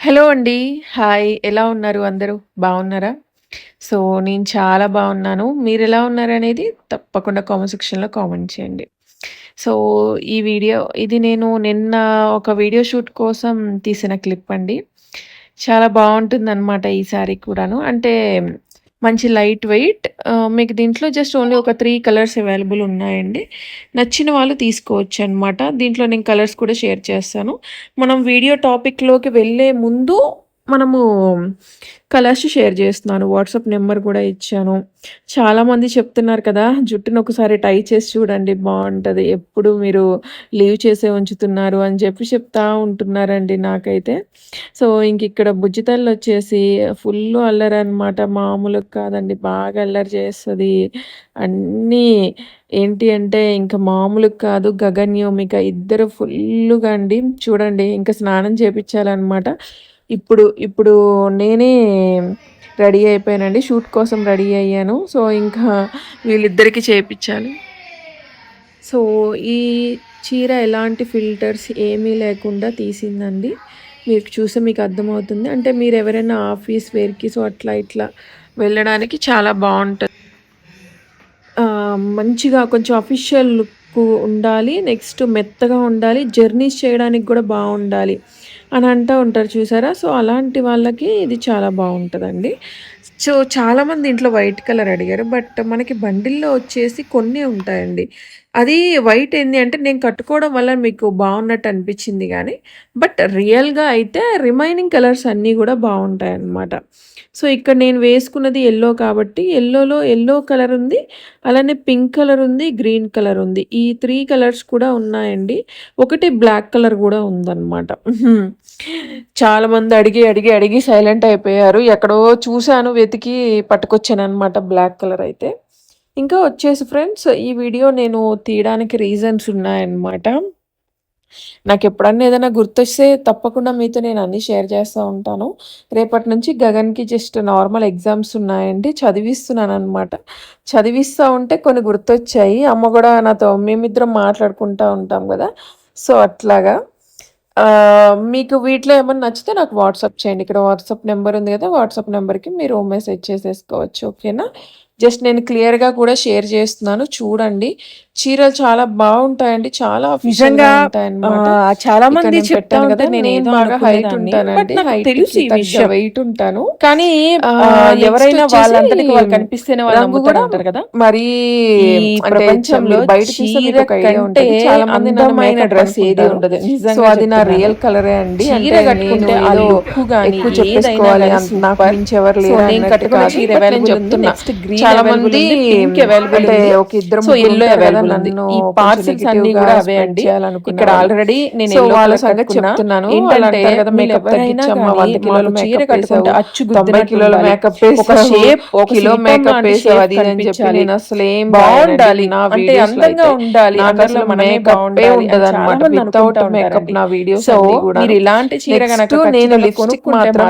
Hello అండి. Hi. ఎలా ఉన్నారు అందరూ? బాగున్నారా సో, నేను చాలా బాగున్నాను మీరు ఎలా ఉన్నారు ఉన్నారనేది తప్పకుండా కామెంట్ సెక్షన్‌లో కామెంట్ చేయండి. సో, ఈ వీడియో ఇది నేను నిన్న ఒక వీడియో షూట్ కోసం తీసిన క్లిప్ అండి. చాలా బావుంటుందనమాట ఈ ఈసారి కూడాను. అంటే మంచి లైట్ వెయిట్ మీకు దీంట్లో జస్ట్ ఓన్లీ ఒక త్రీ కలర్స్ అవైలబుల్ ఉన్నాయండి. నచ్చిన వాళ్ళు తీసుకోవచ్చనమాట. దీంట్లో నేను కలర్స్ కూడా షేర్ చేస్తాను. మనం వీడియో టాపిక్‌లోకి వెళ్ళే ముందు మనము కలర్స్ షేర్ చేస్తున్నాను. వాట్సాప్ నెంబర్ కూడా ఇచ్చాను. చాలామంది చెప్తున్నారు కదా! జుట్టును ఒకసారి టై చేసి చూడండి బాగుంటుంది ఎప్పుడు మీరు లీవ్ చేసే ఉంచుతున్నారు అని చెప్పి చెప్తా ఉంటున్నారండి నాకైతే. సో, ఇంక ఇక్కడ బుజ్జితల్లు వచ్చేసి ఫుల్ ఫుల్లు అల్లరనమాట. మామూలు కాదండి. బాగా అల్లరి చేస్తుంది అన్నీ ఏంటి అంటే ఇంకా మామూలు కాదు. గగన్యోమిక ఇద్దరు ఫుల్లుగా అండి. చూడండి ఇంకా స్నానం చేపించాలన్నమాట ఇప్పుడు ఇప్పుడు నేనే రెడీ అయిపోయానండి. షూట్ కోసం రెడీ అయ్యాను. సో, ఇంకా వీళ్ళిద్దరికీ చేయించాలి సో, ఈ చీర ఎలాంటి ఫిల్టర్స్ ఏమీ లేకుండా తీసిందండి. మీకు చూస్తే మీకు అర్థమవుతుంది. అంటే మీరు ఎవరైనా ఆఫీస్ వేర్‌కి సో, అట్లా ఇట్లా వెళ్ళడానికి చాలా బాగుంటుంది మంచిగా కొంచెం అఫీషియల్ లుక్ ఉండాలి. నెక్స్ట్ మెత్తగా ఉండాలి. జర్నీస్ చేయడానికి కూడా బాగుండాలి అని అంటా ఉంటారు చూసారా? సో, అలాంటి వాళ్ళకి ఇది చాలా బాగుంటుందండి సో, చాలామంది ఇంట్లో వైట్ కలర్ అడిగారు. బట్ మనకి బండిల్‌లో వచ్చేసి కొన్ని ఉంటాయండి. అది వైట్ ఏంది అంటే నేను కట్టుకోవడం వల్ల మీకు బాగున్నట్టు అనిపించింది కానీ బట్ రియల్‌గా అయితే రిమైనింగ్ కలర్స్ అన్నీ కూడా బావుంటాయన్నమాట. సో, ఇక్కడ నేను వేసుకున్నది ఎల్లో కాబట్టి ఎల్లోలో ఎల్లో కలర్ ఉంది. అలానే పింక్ కలర్ ఉంది. గ్రీన్ కలర్ ఉంది. ఈ త్రీ కలర్స్ కూడా ఉన్నాయండి. ఒకటి బ్లాక్ కలర్ కూడా ఉందన్నమాట. చాలామంది అడిగి, అడిగి, అడిగి సైలెంట్ అయిపోయారు. ఎక్కడో చూశాను వెతికి పట్టుకొచ్చాననమాట బ్లాక్ కలర్ అయితే. ఇంకా వచ్చేసి ఫ్రెండ్స్ ఈ వీడియో నేను తీయడానికి రీజన్స్ ఉన్నాయన్నమాట. నాకెప్పుడన్నా ఏదైనా గుర్తొస్తే తప్పకుండా మీతో నేను అన్నీ షేర్ చేస్తూ ఉంటాను. రేపటి నుంచి గగన్‌కి జస్ట్ నార్మల్ ఎగ్జామ్స్ ఉన్నాయండి. చదివిస్తున్నాననమాట. చదివిస్తూ ఉంటే కొన్ని గుర్తొచ్చాయి. అమ్మ కూడా నాతో మేమిద్దరం మాట్లాడుకుంటూ ఉంటాం కదా సో, అట్లాగా. మీకు వీటిలో ఏమైనా నచ్చితే నాకు వాట్సాప్ చేయండి. ఇక్కడ వాట్సాప్ నెంబర్ ఉంది కదా వాట్సాప్ నెంబర్‌కి మీరు మెసేజ్ చేసేసుకోవచ్చు. ఓకేనా? జస్ట్ నేను క్లియర్‌గా కూడా షేర్ చేస్తున్నాను. చూడండి. చీరలు చాలా బావుంటాయండి. చాలా నిజంగా ఉంటాయన్నమాట. ఆహ్, ఇక్కడ చాలామంది నేను బాగా హైట్ ఉంటానండి. తెలుసు. వెయిట్ ఉంటాను. కానీ ఎవరైనా వచ్చేసి వాళ్ళంతటికి వాళ్ళు కనిపిస్తేనే వాళ్ళు గూడా అంటారు కదా! మరీ ప్రపంచంలో బయట చూస్తే. చాలామంది నన్ను అందమైన డ్రెస్ ఏది. ఉండదు. సో, అది నా. రియల్ కలరే అండి. చీర కట్టుకుంటే ఎక్కువ చెప్పేసుకోవాలి నాకు ఎవరు లేరు నేను కట్టుకున్న కాదు. చీర. చెప్తున్నా. చాలా అవైలబుల్ మంది అంటే. ఒక ఇద్దరు సో, గదా! అవైలబుల్ ఉంది. ఈ పార్సెల్స్ అన్నీ గూడా అవే అండి. ఇక్కడ. ఆల్రెడీ నేను వాళ్ళ సంగతి. చెప్తున్నాను. ఏంటంటే మేకప్ తగ్గించమ్మా. 100 కిలోల చీర మేకప్ కట్టుకుంటే. అచ్చు 90 గుద్దినట్టు కిలోల. మేకప్ ఒక. షేప్ ఒక కిలో మేకప్ వేసావు అది అని చెప్పి. నేను అసలు ఏం. బావుండాలి. నా అంటే అందంగా. ఉండాలి. నాకు అసలు మనమే మేకప్పే బావుండాలి అని ఉండదన్నమాట. చాలామంది వితౌట్ మేకప్. నా వీడియోస్ సో. మీరు ఇలాంటి చీర నెక్స్ట్ నేను లిప్‌స్టిక్ మాత్రం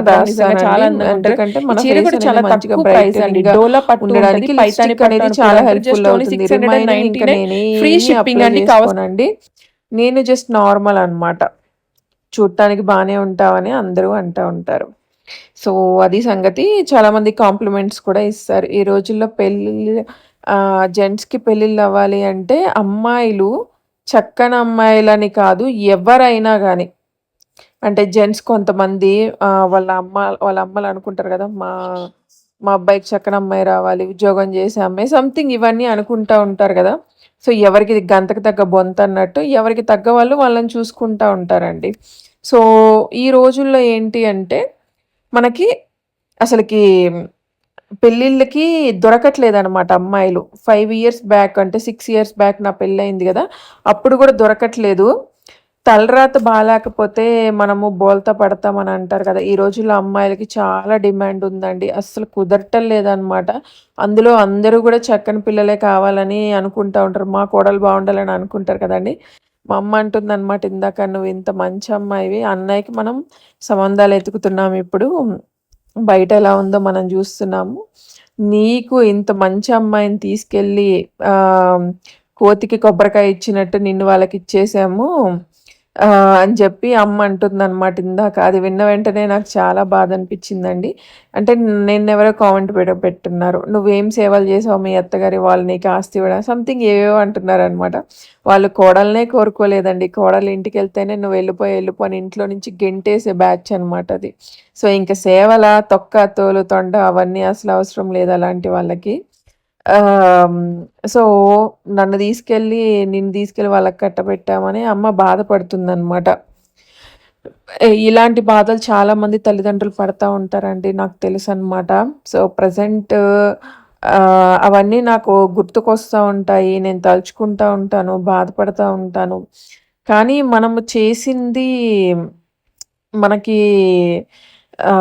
చాలా. అందంగా చీర కూడా చాలా తక్కువ ప్రైస్ అండి. డోలా పట్టు ఉంటది. పైతాని అనేది అని చాలా. హెల్ప్‌ఫుల్ అవుతుంది. 699 రిమైనింగ్ ఇంకా నేనేమి ఫ్రీ షిప్పింగ్ అండి. చేసుకోనండి. నేను జస్ట్ నార్మల్ అన్నమాట. చూడటానికి బానే ఉంటావని అందరూ అంటా ఉంటారు. సో, అది సంగతి. చాలామంది కాంప్లిమెంట్స్ కూడా ఇస్తారు. ఈ రోజుల్లో ఆహ్, జెంట్స్‌కి పెళ్ళిళ్ళు అవ్వాలి అంటే అమ్మాయిలు చక్కని అమ్మాయిలని కాదు ఎవరైనా గాని అంటే జెంట్స్ కొంతమంది వాళ్ళ అమ్మ వాళ్ళ అమ్మలు అనుకుంటారు గదా! మా మా అబ్బాయికి చక్కన అమ్మాయి రావాలి. ఉద్యోగం చేసే అమ్మాయి సంథింగ్ ఇవన్నీ అనుకుంటూ ఉంటారు కదా సో, ఎవరికి గంతకు తగ్గ బొంత అన్నట్టు ఎవరికి తగ్గ వాళ్ళు వాళ్ళని చూసుకుంటూ ఉంటారండి. సో, ఈ రోజుల్లో ఏంటి అంటే మనకి అసలకి పెళ్ళిళ్ళకి దొరకట్లేదనమాట అమ్మాయిలు. ఫైవ్ ఇయర్స్ బ్యాక్ అంటే సిక్స్ ఇయర్స్ బ్యాక్ నా పెళ్ళైంది కదా అప్పుడు కూడా దొరకట్లేదు. తలరాత బాగాలేకపోతే మనము బోల్తా పడతామని అంటారు కదా! ఈ రోజుల్లో అమ్మాయిలకి చాలా డిమాండ్ ఉందండి. అస్సలు కుదరటం లేదనమాట. అందులో అందరూ కూడా చక్కని పిల్లలే కావాలని అనుకుంటా ఉంటారు. మా కోడలు బాగుండాలని అనుకుంటారు కదండీ! మా అమ్మ అంటుందనమాట ఇందాక "నువ్వు ఇంత మంచి అమ్మాయివి అన్నయ్యకి మనం సంబంధాలు ఎతుకుతున్నాము ఇప్పుడు. బయట ఎలా ఉందో మనం చూస్తున్నాము నీకు ఇంత మంచి అమ్మాయిని తీసుకెళ్ళి కోతికి కొబ్బరికాయ ఇచ్చినట్టు నిన్ను వాళ్ళకి ఇచ్చేసాము అని చెప్పి అమ్మ అంటుందన్నమాట ఇందాక. అది విన్న వెంటనే నాకు చాలా బాధ అనిపించిందండి. అంటే నేను ఎవరో కామెంట్ పెట్ట పెట్టున్నారు. నువ్వేం సేవలు చేసావు మీ అత్తగారి వాళ్ళు నీకు ఆస్తి ఇవ్వడం? సంథింగ్ ఏవేవో అంటున్నారు అనమాట వాళ్ళు కోడలనే కోరుకోలేదండి. కోడలు ఇంటికి వెళ్తేనే నువ్వు వెళ్ళిపోయి వెళ్ళిపోయిన ఇంట్లో నుంచి గెంటేసే బ్యాచ్ అనమాట అది. సో ఇంకా సేవల తొక్క తోలు తొండ అవన్నీ అసలు అవసరం లేదు అలాంటి వాళ్ళకి. సో నన్ను తీసుకెళ్ళి నిన్ను తీసుకెళ్ళి వాళ్ళకి కట్టబెట్టామని అమ్మ బాధపడుతుందన్నమాట. ఇలాంటి బాధలు చాలా మంది తల్లిదండ్రులు పడతా ఉంటారండి నాకు తెలుసు అనమాట సో ప్రజెంట్ అవన్నీ నాకు గుర్తుకొస్తూ ఉంటాయి నేను తలుచుకుంటా ఉంటాను బాధపడతా ఉంటాను. కానీ మనము చేసింది మనకి ఆ,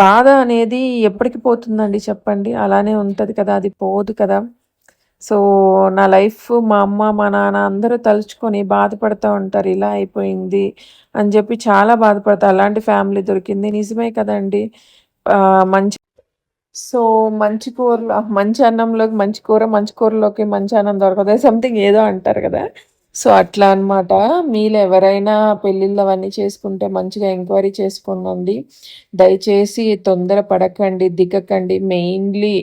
బాధ అనేది ఎప్పటికి పోతుందండి చెప్పండి. అలానే ఉంటుంది కదా అది పోదు కదా. సో నా లైఫ్ మా అమ్మ మా నాన్న అందరూ తలుచుకొని బాధపడుతూ ఉంటారు ఇలా అయిపోయింది అని చెప్పి చాలా బాధపడతారు అలాంటి ఫ్యామిలీ దొరికింది. నిజమే కదండి. మంచి సో మంచి కూరలో మంచి అన్నంలోకి మంచి కూర మంచి కూరలోకి మంచి అన్నం దొరకదు సంథింగ్ ఏదో అంటారు కదా. సో అట్లా అన్నమాట. మీరు ఎవరైనా పెళ్ళిళ్ళు అవన్నీ చేసుకుంటే మంచిగా ఎంక్వైరీ చేసుకోనండి దయచేసి తొందర పడకండి దిగకండి. మెయిన్లీ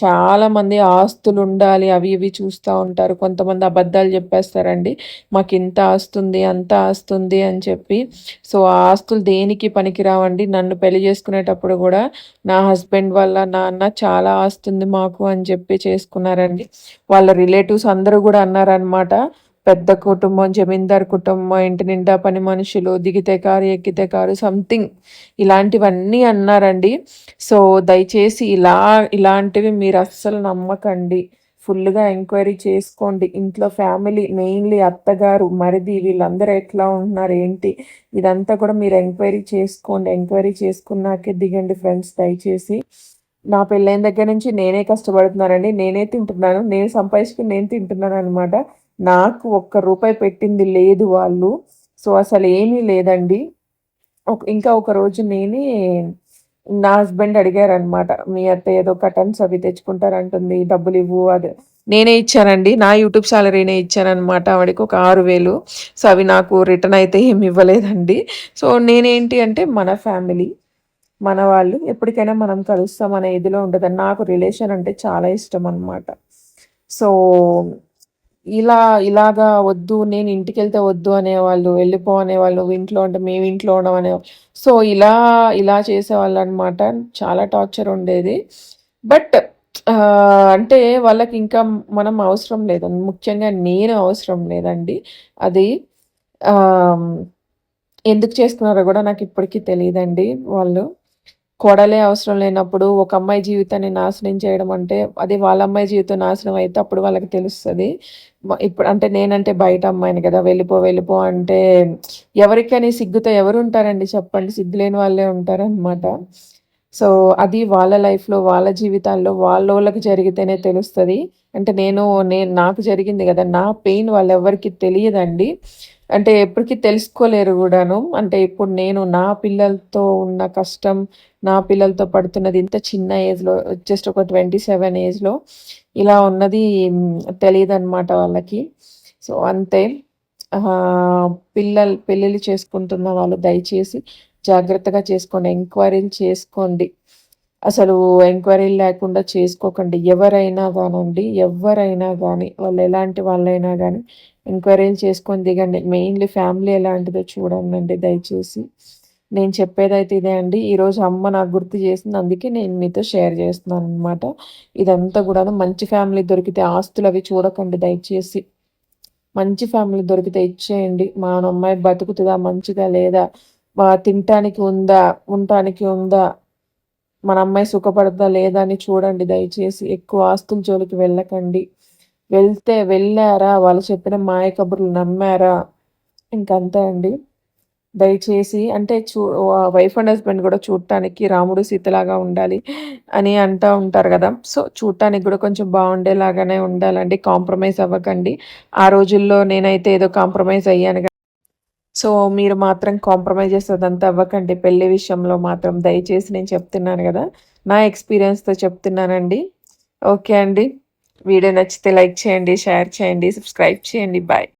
చాలామంది ఆస్తులు ఉండాలి అవి ఇవి చూస్తూ ఉంటారు. కొంతమంది అబద్ధాలు చెప్పేస్తారండి. మాకు ఇంత ఆస్తుంది అంత ఆస్తుంది అని చెప్పి. సో ఆ ఆస్తులు దేనికి పనికిరావండి? నన్ను పెళ్ళి చేసుకునేటప్పుడు కూడా నా హస్బెండ్ వల్ల నాన్న చాలా ఆస్తుంది మాకు అని చెప్పి చేసుకున్నారండి. వాళ్ళ రిలేటివ్స్ అందరూ కూడా అన్నారనమాట పెద్ద కుటుంబం జమీందార్ కుటుంబం ఇంటి నిండా పని మనుషులు దిగితే కారు ఎక్కితే కారు సంథింగ్ ఇలాంటివన్నీ అన్నారండి. సో దయచేసి ఇలా ఇలాంటివి మీరు అస్సలు నమ్మకండి. ఫుల్గా ఎంక్వైరీ చేసుకోండి. ఇంట్లో ఫ్యామిలీ మెయిన్లీ అత్తగారు మరిది వీళ్ళందరూ ఎట్లా ఉంటున్నారు ఏంటి? ఇదంతా కూడా మీరు ఎంక్వైరీ చేసుకోండి. ఎంక్వైరీ చేసుకున్నాకే దిగండి ఫ్రెండ్స్ దయచేసి. నా పెళ్ళైన దగ్గర నుంచి నేనే కష్టపడుతున్నానండి. నేనే తింటున్నాను. నేను సంపాదించుకుని నేను తింటున్నాను అనమాట నాకు ఒక్క రూపాయి పెట్టింది లేదు వాళ్ళు. సో అసలు ఏమీ లేదండి. ఒక ఇంకా ఒక రోజు నేనే నా హస్బెండ్ అడిగారు అనమాట మీ అత్త ఏదో కటన్స్ అవి తెచ్చుకుంటారంటుంది డబ్బులు ఇవ్వు అది. నేనే ఇచ్చానండి. నా యూట్యూబ్ సాలరీనే ఇచ్చానమాట ఆవిడకి ఒక ఆరు వేలు. సో అవి నాకు రిటర్న్ అయితే ఏమి ఇవ్వలేదండి. సో నేనేంటి అంటే మన ఫ్యామిలీ మన వాళ్ళు ఎప్పటికైనా మనం కలుస్తాం అనే ఇదిలో ఉంటుంది నాకు రిలేషన్ అంటే చాలా ఇష్టం అనమాట సో ఇలా ఇలాగా వద్దు నేను ఇంటికి వెళ్తే వద్దు అనేవాళ్ళు వెళ్ళిపో అనేవాళ్ళు ఇంట్లో ఉంటే మేము ఇంట్లో ఉండడం అనే సో ఇలా ఇలా చేసేవాళ్ళు అనమాట చాలా టార్చర్ ఉండేది. బట్ అంటే వాళ్ళకి ఇంకా మనం అవసరం లేదు. ముఖ్యంగా నేను అవసరం లేదండి. అది ఎందుకు చేస్తున్నారో కూడా నాకు ఇప్పటికీ తెలియదండి వాళ్ళు. కోడలే అవసరం లేనప్పుడు ఒక అమ్మాయి జీవితాన్ని నాశనం చేయడం అంటే అది వాళ్ళ అమ్మాయి జీవితం నాశనం అయితే అప్పుడు వాళ్ళకి తెలుస్తుంది. ఇప్పుడు అంటే నేనంటే బయట అమ్మాయిని కదా వెళ్ళిపో వెళ్ళిపో అంటే ఎవరికైనా సిగ్గుతో ఎవరు ఉంటారండి చెప్పండి సిగ్గు లేని వాళ్ళే ఉంటారనమాట సో అది వాళ్ళ లైఫ్లో వాళ్ళ జీవితాల్లో వాళ్ళ వాళ్ళకి జరిగితేనే తెలుస్తుంది. అంటే నేను నేను నాకు జరిగింది కదా నా పెయిన్ వాళ్ళెవరికి తెలియదండి. అంటే ఎప్పటికీ తెలుసుకోలేరు కూడాను. అంటే ఇప్పుడు నేను నా పిల్లలతో ఉన్న కష్టం నా పిల్లలతో పడుతున్నది ఇంత చిన్న ఏజ్లో జస్ట్ ఒక ట్వంటీ సెవెన్ ఏజ్లో ఇలా ఉన్నది తెలియదు అనమాట వాళ్ళకి. సో అంతే. పిల్లలు పెళ్ళిళ్ళు చేసుకుంటున్న వాళ్ళు దయచేసి జాగ్రత్తగా చేసుకోండి ఎంక్వైరీలు చేసుకోండి. అసలు ఎంక్వైరీ లేకుండా చేసుకోకండి. ఎవరైనా కానండి ఎవరైనా కానీ వాళ్ళు ఎలాంటి వాళ్ళైనా కానీ ఎంక్వైరీలు చేసుకొని దిగండి. మెయిన్లీ ఫ్యామిలీ ఎలాంటిదో చూడండి దయచేసి. నేను చెప్పేదైతే ఇదే అండి. ఈరోజు అమ్మ నాకు గుర్తు చేసింది అందుకే నేను మీతో షేర్ చేస్తున్నాను అనమాట ఇదంతా కూడా మంచి ఫ్యామిలీ దొరికితే ఆస్తులు అవి చూడకండి దయచేసి. మంచి ఫ్యామిలీ దొరికితే ఇచ్చేయండి. మా అమ్మాయి బతుకుతుందా మంచిగా లేదా? తినటానికి ఉందా ఉండటానికి ఉందా మన అమ్మాయి సుఖపడదా లేదా అని చూడండి. దయచేసి ఎక్కువ ఆస్తుల జోలికి వెళ్ళకండి. వెళ్తే వెళ్ళారా వాళ్ళు చెప్పిన మాయ కబుర్లు నమ్మారా? ఇంకంతే అండి. దయచేసి అంటే చూ వైఫ్ అండ్ హస్బెండ్ కూడా చూడటానికి రాముడు సీతలాగా ఉండాలి అని అంటూ ఉంటారు కదా. సో చూడటానికి కూడా కొంచెం బాగుండేలాగానే ఉండాలండి. కాంప్రమైజ్ అవ్వకండి. ఆ రోజుల్లో నేనైతే ఏదో కాంప్రమైజ్ అయ్యాను సో మీరు మాత్రం కాంప్రమైజ్ చేసేదంతా అవ్వకండి. పెళ్ళి విషయంలో మాత్రం దయచేసి నేను చెప్తున్నాను కదా. నా ఎక్స్పీరియన్స్తో చెప్తున్నానండి. ఓకే అండి. వీడియో నచ్చితే లైక్ చేయండి షేర్ చేయండి సబ్స్క్రైబ్ చేయండి. బాయ్